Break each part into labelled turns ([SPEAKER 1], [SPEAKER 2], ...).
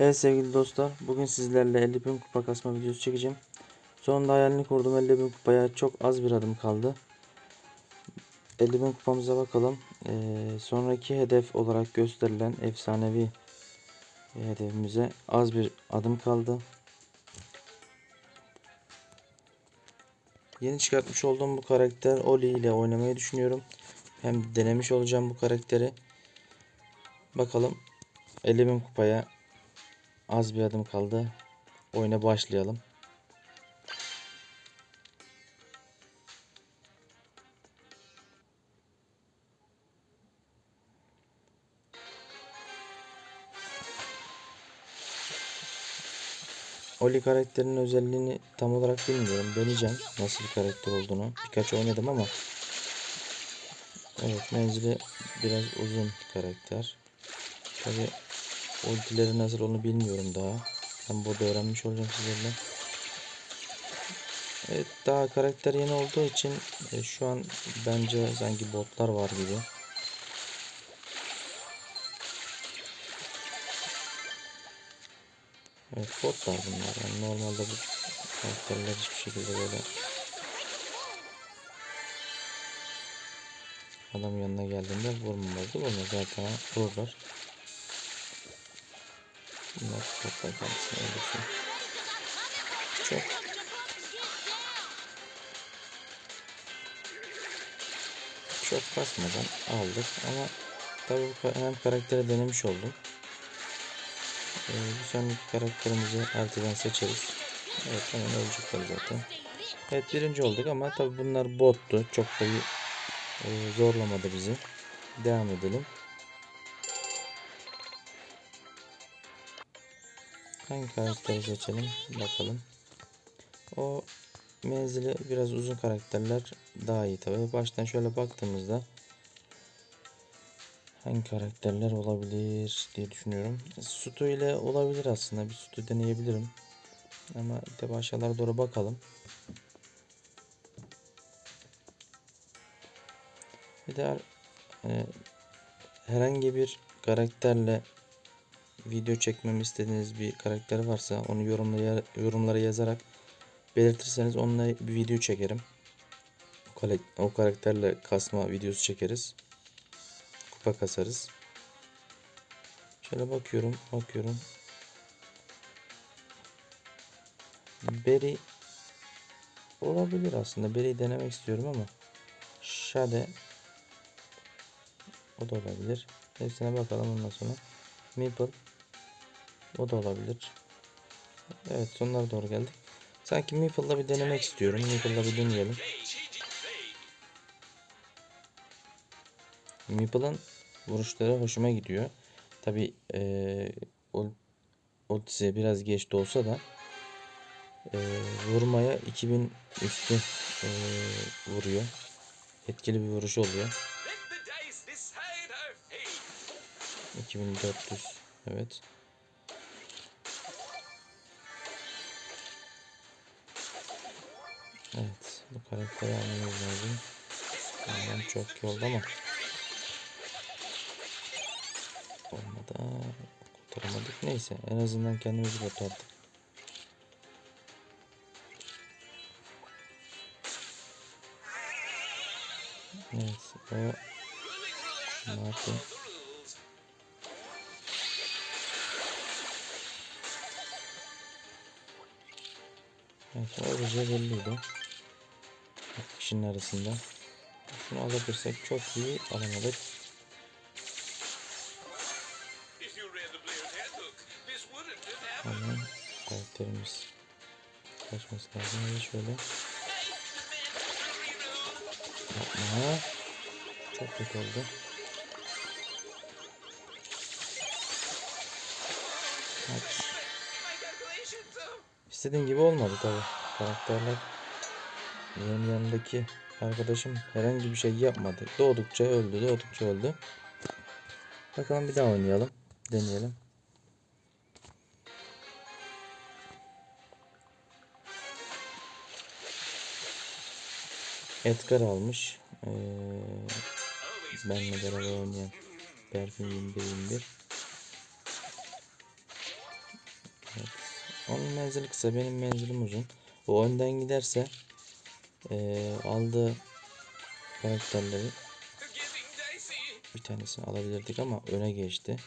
[SPEAKER 1] Evet sevgili dostlar bugün sizlerle 50 bin kupa kasma videosu çekeceğim. Sonunda hayalini kurdum 50 bin kupaya çok az bir adım kaldı. 50 bin kupamıza bakalım. Ee, sonraki hedef olarak gösterilen efsanevi hedefimize az bir adım kaldı. Yeni çıkartmış olduğum bu karakter Oli ile oynamayı düşünüyorum. Hem denemiş olacağım bu karakteri. Bakalım 50 bin kupaya Az bir adım kaldı. Oyuna başlayalım. Oli karakterinin özelliğini tam olarak bilmiyorum. Deneyeceğim nasıl bir karakter olduğunu. Birkaç oynadım ama Evet menzili biraz uzun karakter. Tabi ultileri nasıl onu bilmiyorum daha. Ben burada öğrenmiş olacağım sizlerle. Evet daha karakter yeni olduğu için e, şu an bence sanki botlar var gibi. Evet botlar bunlar. Yani normalde bu karakterler hiçbir şekilde böyle adam yanına geldiğinde vurmamazdı. Vurmaz zaten vururlar. Bunlar topla kendisine öldürsün. Çok çok kasmadan aldık ama tabi hem karakteri denemiş oldum. Ee, bir sonraki karakterimizi artıdan seçeriz. Evet hemen ölecekler zaten. Evet birinci olduk ama tabi bunlar bottu. Çok da iyi, e, zorlamadı bizi. Devam edelim. Hangi karakteri seçelim? Bakalım. O menzili biraz uzun karakterler daha iyi tabi. Baştan şöyle baktığımızda hangi karakterler olabilir diye düşünüyorum. Sutu ile olabilir aslında. Bir Sutu deneyebilirim. Ama de aşağılara doğru bakalım. Bir de e, herhangi bir karakterle video çekmemi istediğiniz bir karakter varsa onu yorumlara, yazarak belirtirseniz onunla bir video çekerim. O, o karakterle kasma videosu çekeriz. Kupa kasarız. Şöyle bakıyorum, bakıyorum. Berry olabilir aslında. Berry'i denemek istiyorum ama Shade o da olabilir. Hepsine bakalım ondan sonra. Maple o da olabilir. Evet sonlara doğru geldik. Sanki Maple'la bir denemek istiyorum. Maple'la bir deneyelim. Maple'ın vuruşları hoşuma gidiyor. Tabi ee, ultisi biraz geç de olsa da e, vurmaya 2000 üstü e, vuruyor. Etkili bir vuruş oluyor. 2400 evet. Evet bu karakteri almamız lazım. Ondan çok iyi oldu ama olmadı. Kurtaramadık. Neyse en azından kendimizi kurtardık. Evet o Martin Evet ayrıca belliydi. Kişinin arasında. Şunu alabilirsek çok iyi alamadık. Hemen karakterimiz kaçması lazım. Hadi şöyle. Yapma. Çok kötü oldu. Kaç. İstediğim gibi olmadı tabi. Karakterler benim yanındaki arkadaşım herhangi bir şey yapmadı. Doğdukça öldü, doğdukça öldü. Bakalım bir daha oynayalım. Deneyelim. Edgar almış. Ee, benle beraber oynayan Berfin 21 21. Onun menzili kısa, benim menzilim uzun. O önden giderse eee, aldığı karakterleri bir tanesini alabilirdik ama öne geçti.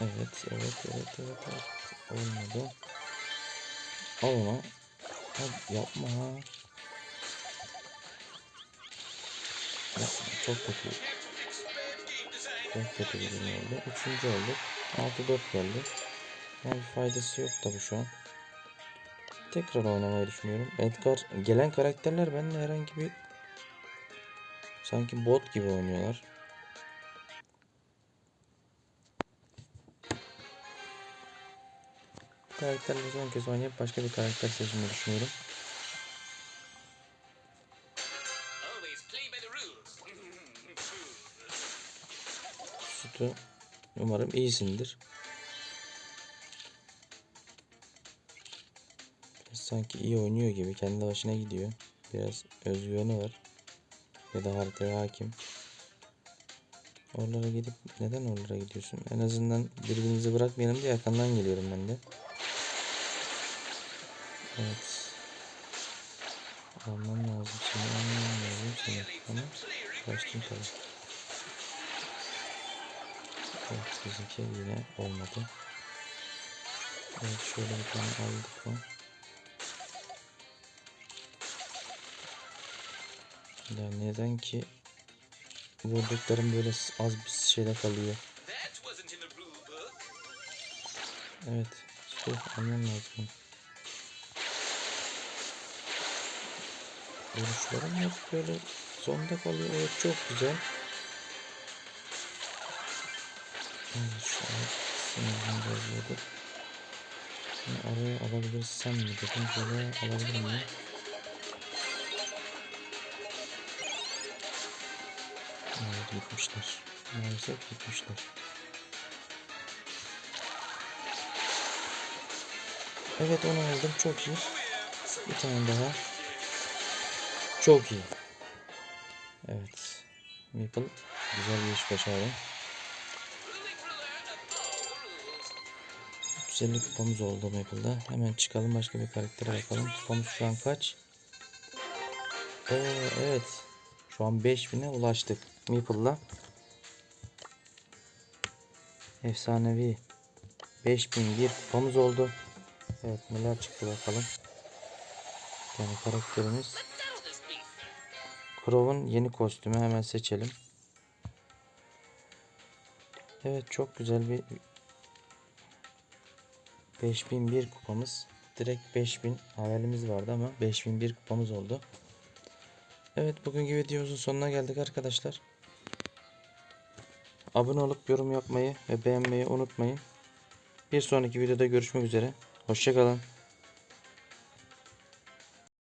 [SPEAKER 1] Evet, evet, evet, evet, evet. Olmadı. Al. Hadi yapma. Yapma. Çok kötü. Çok kötü bir oldu. Üçüncü olduk. 6-4 geldi. Yani faydası yok tabi şu an. Tekrar oynamayı düşünüyorum. Edgar gelen karakterler bende herhangi bir sanki bot gibi oynuyorlar. Bu karakterle son kez oynayıp başka bir karakter seçmeyi düşünüyorum. Sütü umarım iyisindir. Sanki iyi oynuyor gibi kendi başına gidiyor. Biraz özgüveni var. Ya da haritaya hakim. Oralara gidip neden oralara gidiyorsun? En azından birbirimizi bırakmayalım diye arkandan geliyorum ben de. Evet. Almam lazım seni, almam lazım seni. Tamam. Kaçtım tabii. Evet bizimki yine olmadı. Evet şöyle bir tane aldık mı? Ya neden ki vurduklarım böyle az bir şeyde kalıyor. Evet. Dur almam lazım. Vuruşlarım hep böyle sonda kalıyor. Evet çok güzel. Evet şu an sınırdan bozuyordu. Şimdi araya alabilirsem mi dedim böyle alabilir miyim? Gitmişler. Maalesef gitmişler. Evet onu aldım çok iyi. Bir tane daha. Çok iyi. Evet. Maple güzel bir iş başardı.
[SPEAKER 2] Ruling ruler uphold the rules.
[SPEAKER 1] 350 kupamız oldu Maple'da. Hemen çıkalım başka bir karaktere bakalım. Kupamız şu an kaç? Oo, evet. Şu an 5000'e ulaştık Maple'la. Efsanevi. 5001 kupamız oldu. Evet neler çıktı bakalım. Tane karakterimiz. Crow'un yeni kostümü hemen seçelim. Evet çok güzel bir 5001 kupamız. Direkt 5000 hayalimiz vardı ama 5001 kupamız oldu. Evet bugünkü videomuzun sonuna geldik arkadaşlar. Abone olup yorum yapmayı ve beğenmeyi unutmayın. Bir sonraki videoda görüşmek üzere. Hoşçakalın.